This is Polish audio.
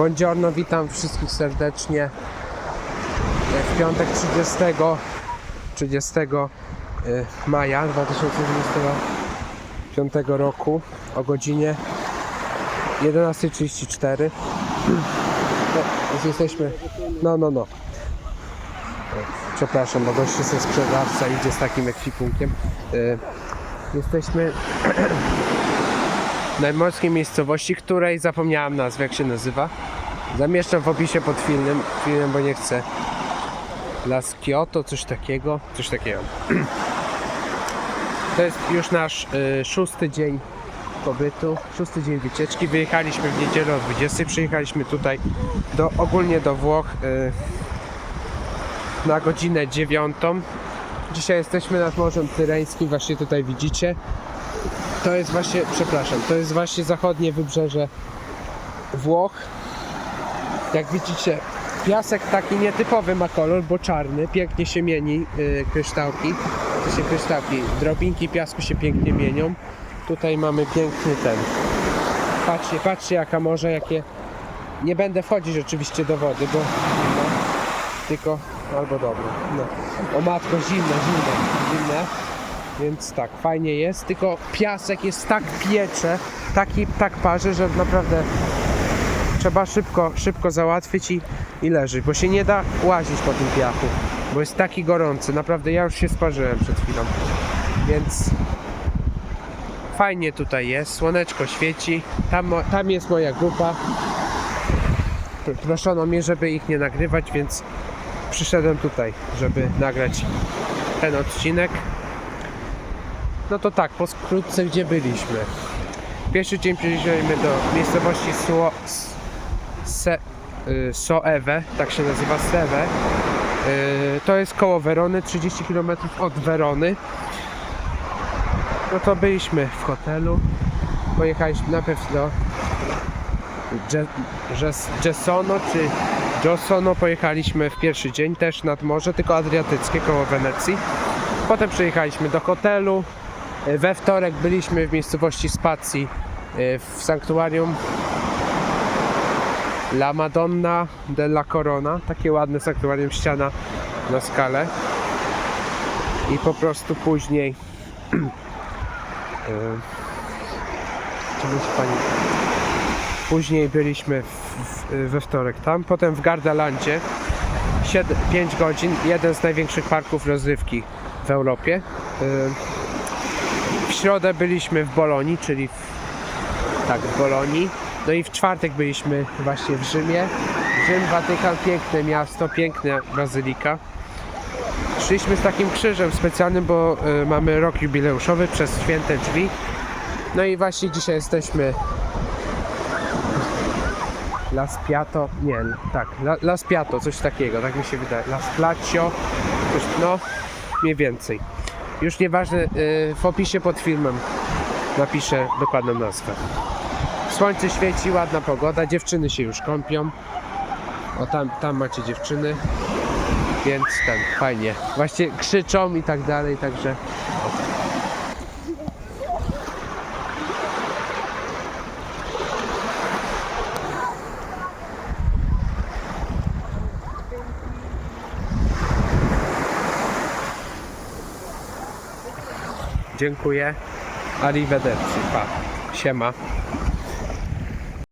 Buongiorno, witam wszystkich serdecznie. W piątek 30, 30 y, maja 2025 roku o godzinie 11.34. No, jesteśmy. No, no, no. Przepraszam, bo gość jest sprzedawca idzie z takim ekwipunkiem. Y, Jesteśmy najmorskiej miejscowości, której zapomniałam nazwy, jak się nazywa. Zamieszczam w opisie pod filmem, filmem bo nie chcę. Las Kyoto, coś takiego, coś takiego. To jest już nasz y, szósty dzień pobytu, szósty dzień wycieczki. Wyjechaliśmy w niedzielę o 20, przyjechaliśmy tutaj do, ogólnie do Włoch y, na godzinę dziewiątą. Dzisiaj jesteśmy nad Morzem Tyreńskim, właśnie tutaj widzicie. To jest właśnie, przepraszam, to jest właśnie zachodnie wybrzeże Włoch. Jak widzicie, piasek taki nietypowy ma kolor, bo czarny, pięknie się mieni yy, kryształki. To się kryształki, drobinki piasku się pięknie mienią. Tutaj mamy piękny ten. Patrzcie, patrzcie jaka morze, jakie... Nie będę wchodzić oczywiście do wody, bo... No, tylko... Albo dobra. No. O matko, zimne, zimne, zimne. Więc tak, fajnie jest, tylko piasek jest tak piecze, taki, tak parzy, że naprawdę trzeba szybko, szybko załatwić i, i leżeć, bo się nie da łazić po tym piachu, bo jest taki gorący, naprawdę ja już się sparzyłem przed chwilą, więc fajnie tutaj jest, słoneczko świeci, tam, tam jest moja grupa, Pr- proszono mnie, żeby ich nie nagrywać, więc przyszedłem tutaj, żeby nagrać ten odcinek. No to tak, pokrótce gdzie byliśmy. Pierwszy dzień przyjechaliśmy do miejscowości Suo, S- Se, y, tak się nazywa Seve. Y, to jest koło Werony, 30 km od Werony. No to byliśmy w hotelu. Pojechaliśmy najpierw do Ge- Ges- Gessono czy Giosono pojechaliśmy w pierwszy dzień też nad morze, tylko adriatyckie koło Wenecji. Potem przyjechaliśmy do hotelu. E, We wtorek byliśmy w miejscowości Spacji w sanktuarium La Madonna della Corona. Takie ładne sanktuarium, ściana na skalę. I po prostu później czegoś pani Później byliśmy w, w, we wtorek tam, potem w Gardalandzie 5 godzin, jeden z największych parków rozrywki w Europie. W środę byliśmy w Bolonii, czyli w, tak, w Bolonii. No i w czwartek byliśmy właśnie w Rzymie. Rzym, Watykan, piękne miasto, piękna bazylika. Szliśmy z takim krzyżem specjalnym, bo y, mamy rok jubileuszowy przez święte drzwi. No i właśnie dzisiaj jesteśmy Las Piato, nie, tak, La, Las Piato, coś takiego, tak mi się wydaje. Las Placio, coś, no, mniej więcej. Już nieważne, y, w opisie pod filmem napiszę dokładną nazwę. Słońce świeci, ładna pogoda, dziewczyny się już kąpią. O, tam, tam macie dziewczyny, więc ten, fajnie. Właśnie krzyczą i tak dalej, także... Dziękuję. Arrivederci. Pa. Siema.